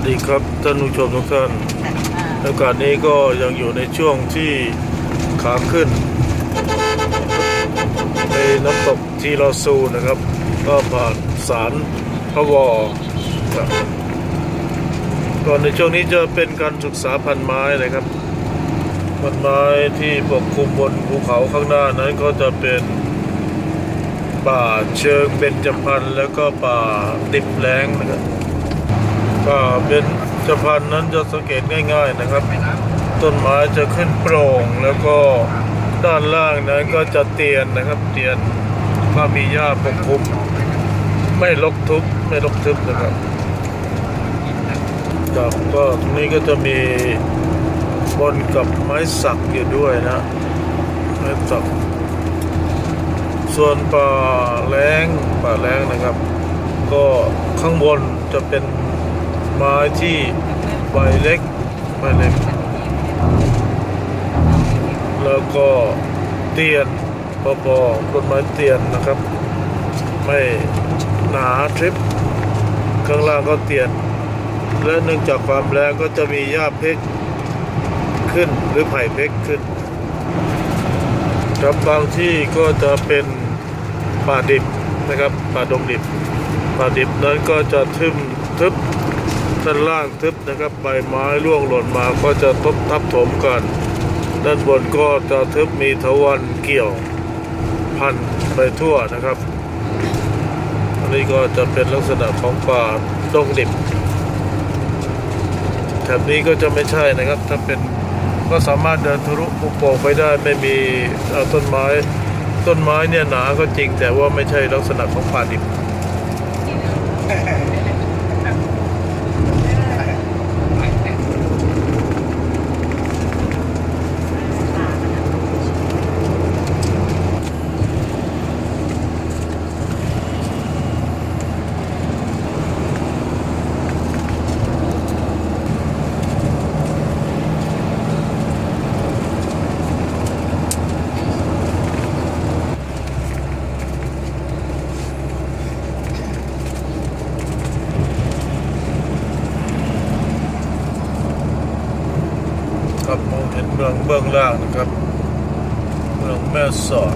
สดีครับท่านผู้ชมทุกท่านโอกาสนี้ก็ยังอยู่ในช่วงที่ขาขึ้น ในน้ำตกทีลอซูนะครับ ก็ผ่านสารพะวอครับก่อนในช่วงนี้จะเป็นการศึกษาพันธุ์ไม้นะครับพันธุ์ไม้ที่ปกคลุมบนภูเขาข้างหน้านั้นก็จะเป็นป่าเชิงเบญจพรรณแล้วก็ป่าดิบแล้งนะครับ ก็เป็นสะพานนั้นจะสังเกตง่าย ๆนะครับ ต้นไม้จะขึ้นโปร่งแล้วก็ด้านล่างนั้นก็จะเตียนนะครับ เตียนถ้ามีหญ้าปกคลุมไม่ลกทุบไม่ลกทึบนะครับครับก็ตรงนี้ก็จะมีบนกับไม้สักอยู่ด้วยนะไม้สักส่วนป่าแรงป่าแรงนะครับ ก็ข้างบนจะเป็น ม้ที่ใบเล็กใบเล็ก แล้วก็เตียนพอๆต้นไม้เตียนนะครับ ไม่หนาทริป ข้างล่างก็เตียน และเนื่องจากความแรงก็จะมีหญ้าเพกขึ้นหรือไผ่เพกขึ้นครับบางที่ก็จะเป็นป่าดิบนะครับป่าดงดิบป่าดิบนั้นก็จะทึมทึบ ด้านล่างทึบนะครับใบไม้ร่วงหล่นมาก็จะทบทับถมกัน ด้านบนก็จะทึบมีทวันเกี่ยวพันไปทั่วนะครับ อันนี้ก็จะเป็นลักษณะของป่าดงดิบแถบนี้ก็จะไม่ใช่นะครับ ถ้าเป็นก็สามารถเดินทะลุภูโป่งไปได้ไม่มีต้นไม้ต้นไม้เนี่ยหนาก็จริงแต่ว่าไม่ใช่ลักษณะของป่าดิบ เมืองเบื้องล่างนะครับ เมืองแม่สอด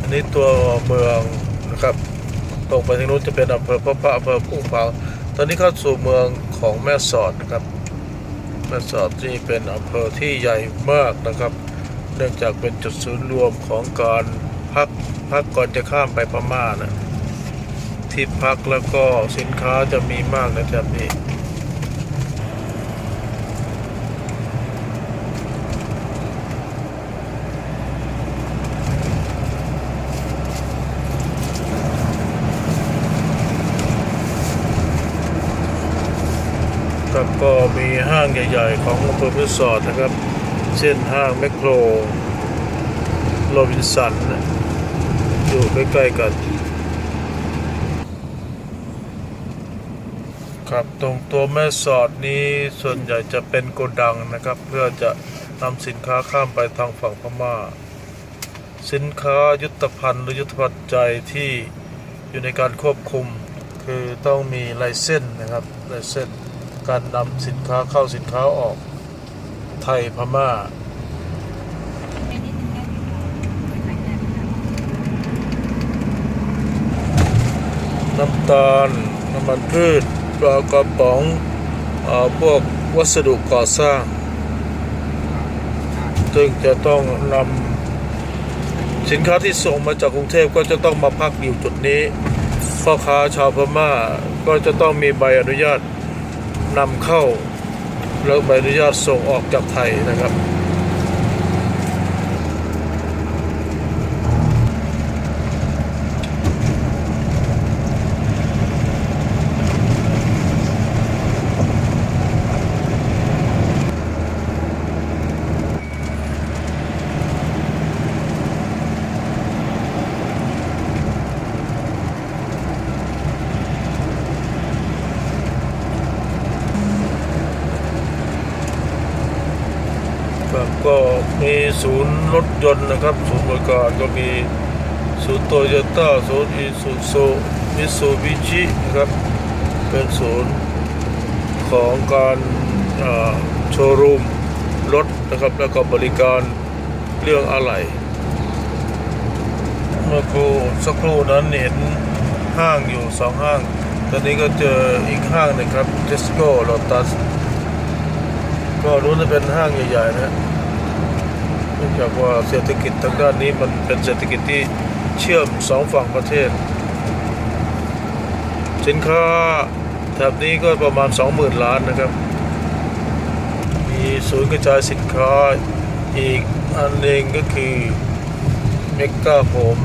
อันนี้ตัวเมืองนะครับตรงไปทางนู้นจะเป็นอำเภอพระพระอำเภอพุ่งพางตอนนี้เข้าสู่เมืองของแม่สอดนะครับแม่สอดที่เป็นอำเภอที่ใหญ่มากนะครับ เนื่องจากเป็นจุดศูนย์รวมของการพักพักก่อนจะข้ามไปพม่านะที่พักแล้วก็สินค้าจะมีมากในแถบนี้ครับก็มีห้างใหญ่ ๆ ของอำเภอแม่สอดนะครับ เช่นห้างแมคโครโรบินสัน อยู่ใกล้ๆกัน ครับตรงตัวแม่สอดนี้ส่วนใหญ่จะเป็นโกดังนะครับ เพื่อจะนำสินค้าข้ามไปทางฝั่งพม่า สินค้ายุทธภัณฑ์หรือยุทธปัจจัยที่อยู่ในการควบคุม คือต้องมีไลเส้นนะครับไลเส้นการนำสินค้าเข้าสินค้าออก ไทยพม่า น้ำตาล น้ำมันพืชปลากระป๋องอ่อพวกวัสดุก่อสร้าง ซึ่งจะต้องนำสินค้าที่ส่งมาจากกรุงเทพก็จะต้องมาพักอยู่จุดนี้พ่อค้าชาวพม่าก็จะต้องมีใบอนุญาตนำเข้า แล้วใบอนุญาตส่งออกจากไทยนะครับ ครับก็มีศูนย์รถยนต์นะครับ ศูนย์บริการก็มีศูนย์โตโยต้าศูนย์อีซูซูมิซูบิชินะครับ เป็นศูนย์ของการโชว์รูมรถนะครับ แล้วก็บริการเรื่องอะไหล่เมื่อครู่สักครู่นั้นเห็นห้างอยู่สองห้าง ตอนนี้ก็เจออีกห้างหนึ่งครับเทสโก้โ t ตัส ก็รู้จะเป็นห้างใหญ่ๆนะเนื่องจากว่าเศรษฐกิจทางด้านนี้มันเป็นเศรษฐกิจที่เชื่อมสองฝั่งประเทศ สินค้าแถบนี้ก็ประมาณ 20,000 ล้านนะครับ มีศูนย์กระจายสินค้าอีกอันหนึ่งก็คือเมกกาโฮม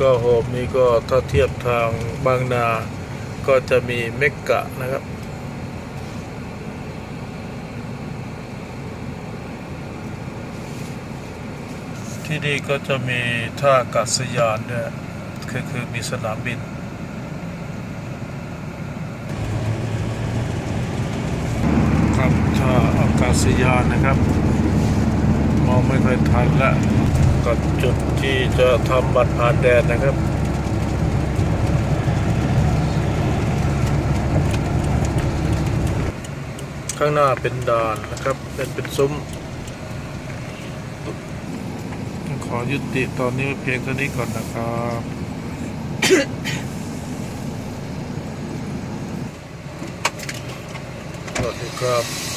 กาโฮมนี่ก็ถ้าเทียบทางบางนา ก็จะมีเมกกะนะครับ ที่นี่ก็จะมีท่าอากาศยานด้วยคือคือมีสนามบินครับท่าอากาศยานนะครับ มองไม่ค่อยทันละ กับจุดที่จะทำบัตรผ่านแดนนะครับ ข้างหน้าเป็นด่านนะครับ เป็นเป็นซุ้ม ขอยุติตอนนี้เพียงเท่านี้ก่อนนะครับสวัสดีครับ